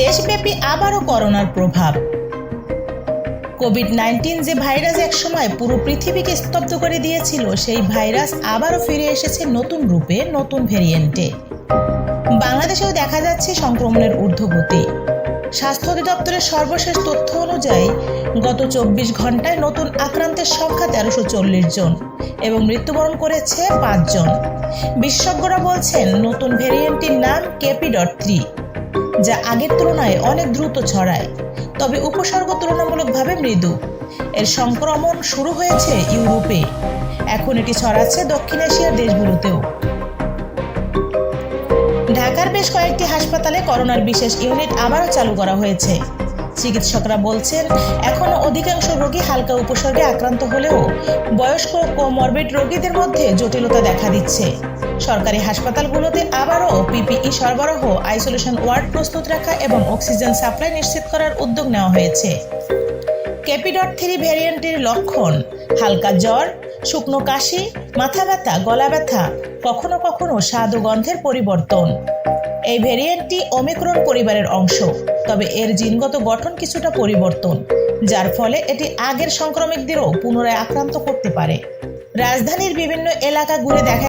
দেশব্যাপী আবারও করোনার প্রভাব। কোভিড নাইন্টিন যে ভাইরাস একসময় পুরো পৃথিবীকে স্তব্ধ করে দিয়েছিল, সেই ভাইরাস আবারও ফিরে এসেছে নতুন রূপে, নতুন ভেরিয়েন্টে। বাংলাদেশেও দেখা যাচ্ছে সংক্রমণের ঊর্ধ্বগতি। স্বাস্থ্য অধিদপ্তরের সর্বশেষ তথ্য অনুযায়ী, গত চব্বিশ ঘন্টায় নতুন আক্রান্তের সংখ্যা তেরোশো চল্লিশ জন এবং মৃত্যুবরণ করেছে পাঁচজন বিশেষজ্ঞরা বলছেন, নতুন ভেরিয়েন্টটির নাম কেপি ডট থ্রি যা আগের তুলনায় অনেক দ্রুত ছড়ায়। তবে উপসর্গ তুলনামূলকভাবে মৃদু। এর সংক্রমণ শুরু হয়েছে ইউরোপে। এখন এটি ছড়াচ্ছে দক্ষিণ এশিয়ার দেশগুলোতেও। ঢাকার বেশ কয়েকটি হাসপাতালে করোনার বিশেষ ইউনিট আবারও চালু করা হয়েছে। চিকিৎসকরা বলছেন এখনও অধিকাংশ রোগী হালকা উপসর্গে আক্রান্ত হলেও বয়স্ক কোমরবিড রোগীদের মধ্যে জটিলতা দেখা দিচ্ছে। সরকারি হাসপাতালগুলোতে আবারও পিপিই সরবরাহ, আইসোলেশন ওয়ার্ড প্রস্তুত রাখা এবং অক্সিজেন সাপ্লাই নিশ্চিত করার উদ্যোগ নেওয়া হয়েছে। ক্যাপিডট থ্রি ভ্যারিয়েন্টের লক্ষণ, হালকা জ্বর, শুকনো কাশি, মাথা ব্যথা, গলা ব্যথা, কখনো কখনো স্বাদ ও গন্ধের পরিবর্তন। এই ভ্যারিয়েন্টটি ওমিক্রন পরিবারের অংশ, তবে এর জিনগত গঠন কিছুটা পরিবর্তন, যার ফলে এটি আগের সংক্রমিকদেরও পুনরায় আক্রান্ত করতে পারে। রাজধানীর বিভিন্ন এলাকা ঘুরে দেখা